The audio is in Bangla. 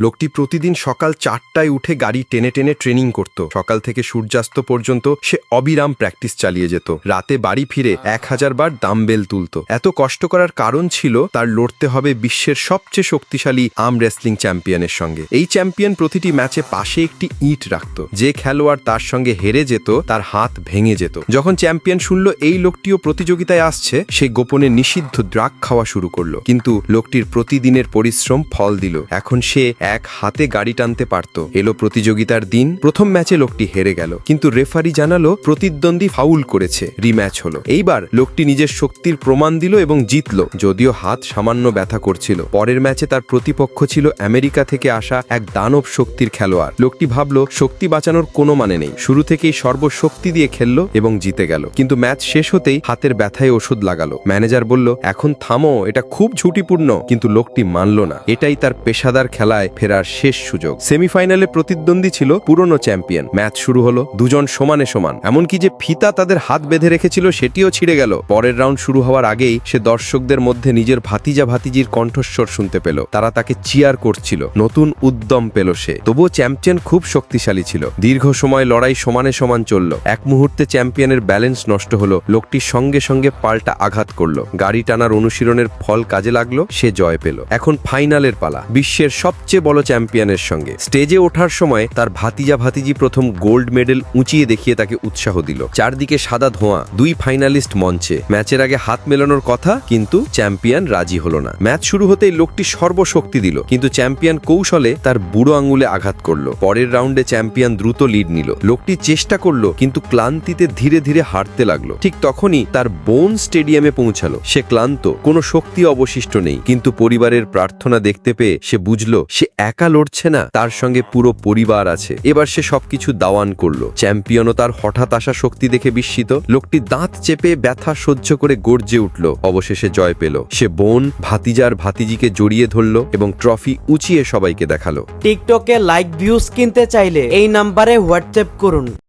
লোকটি প্রতিদিন সকাল চারটায় উঠে গাড়ি টেনে টেনে ট্রেনিং করত। সকাল থেকে সূর্যাস্ত পর্যন্ত সে অবিরাম প্র্যাকটিস চালিয়ে যেত। রাতে বাড়ি ফিরে এক হাজার বার দামবেল তুলত। এত কষ্ট করার কারণ ছিল তার লড়তে হবে বিশ্বের সবচেয়ে শক্তিশালী আর্ম রেসলিং চ্যাম্পিয়নের সঙ্গে। এই চ্যাম্পিয়ন প্রতিটি ম্যাচে পাশে একটি ইট রাখত। যে খেলোয়াড় তার সঙ্গে হেরে যেত, তার হাত ভেঙে যেত। যখন চ্যাম্পিয়ন শুনল এই লোকটিও প্রতিযোগিতায় আসছে, সে গোপনে নিষিদ্ধ ড্রাগ খাওয়া শুরু করল। কিন্তু লোকটির প্রতিদিনের পরিশ্রম ফল দিল। এখন সে এক হাতে গাড়ি টানতে পারত। এলো প্রতিযোগিতার দিন, প্রথম ম্যাচে লোকটি হেরে গেল। কিন্তু রেফারি জানালো, প্রতিদ্বন্দ্বী ফাউল করেছে, রিম্যাচ হলো। এইবার লোকটি নিজের শক্তির প্রমাণ দিল এবং জিতল, যদিও হাত সামান্য ব্যথা করছিল। পরের ম্যাচে তার প্রতিপক্ষ ছিল আমেরিকা থেকে আসা এক দানব শক্তির খেলোয়াড়। লোকটি ভাবলো, শক্তি বাঁচানোর কোনো মানে নেই। শুরু থেকেই সর্বশক্তি দিয়ে খেললো এবং জিতে গেল। কিন্তু ম্যাচ শেষ হতেই হাতের ব্যথায় ওষুধ লাগালো। ম্যানেজার বলল, এখন থামো, এটা খুব ঝুঁকিপূর্ণ কিন্তু লোকটি মানল না। এটাই তার পেশাদার খেলায় ফেরার শেষ সুযোগ। সেমিফাইনালে প্রতিদ্বন্দ্বী ছিল পুরনো চ্যাম্পিয়ন। ম্যাচ শুরু হলো দুজন সমানে সমান। এমনকি যে ফিতা তাদের হাত বেঁধে রেখেছিল, সেটিও ছিঁড়ে গেল। পরের রাউন্ড শুরু হওয়ার আগেই সে দর্শকদের মধ্যে নিজের ভাতিজা ভাতিজির কণ্ঠস্বর শুনতে পেল। তারা তাকে চিয়ার করছিল। নতুন উদ্যম পেল সে। তবুও চ্যাম্পিয়ন খুব শক্তিশালী ছিল। দীর্ঘ সময় লড়াই সমানে সমান চলল। এক মুহূর্তে চ্যাম্পিয়নের ব্যালেন্স নষ্ট হলো। লোকটি সঙ্গে সঙ্গে পাল্টা আঘাত করল। গাড়ি টানার অনুশীলনের ফল কাজে লাগল। সে জয় পেল। এখন ফাইনালের পালা। বিশ্বের সবচেয়ে বড় চ্যাম্পিয়নের সঙ্গে। স্টেজে ওঠার সময় তার ভাতিজা ভাতিজি প্রথম গোল্ড মেডেল উঁচিয়ে দেখিয়ে তাকে উৎসাহ দিল। চারদিকে সাদা ধোঁয়া, দুই ফাইনালিস্ট মঞ্চে। ম্যাচের আগে হাত মেলানোর কথা, কিন্তু চ্যাম্পিয়ন রাজি হলো না। ম্যাচ শুরু হতেই লোকটি সর্বশক্তি দিল, কিন্তু চ্যাম্পিয়ন কৌশলে তার বুড়ো আঙুলে আঘাত করল। পরের রাউন্ডে চ্যাম্পিয়ন দ্রুত লিড নিল। লোকটি চেষ্টা করল, কিন্তু ক্লান্তিতে ধীরে ধীরে হারতে লাগল। ঠিক তখনই তার বোন স্টেডিয়ামে পৌঁছালো। সে ক্লান্ত, কোনো শক্তি অবশিষ্ট নেই, কিন্তু পরিবারের প্রার্থনা দেখতে পেয়ে সে বুঝলো, সে একা লড়ছে না, তার সঙ্গে পুরো পরিবার আছে। এবার সে সবকিছু দাওয়ান করল। চ্যাম্পিয়নও তার হঠাৎ আসা শক্তি দেখে বিস্মিত। লোকটি দাঁত চেপে ব্যথা সহ্য করে গর্জে উঠল। অবশেষে জয় পেল। সে বোন, ভাতিজার ভাতিজিকে জড়িয়ে ধরল এবং ট্রফি উঁচিয়ে সবাইকে দেখাল। টিকটকে লাইক, ভিউজ কিনতে চাইলে এই নাম্বারে হোয়াটসঅ্যাপ করুন।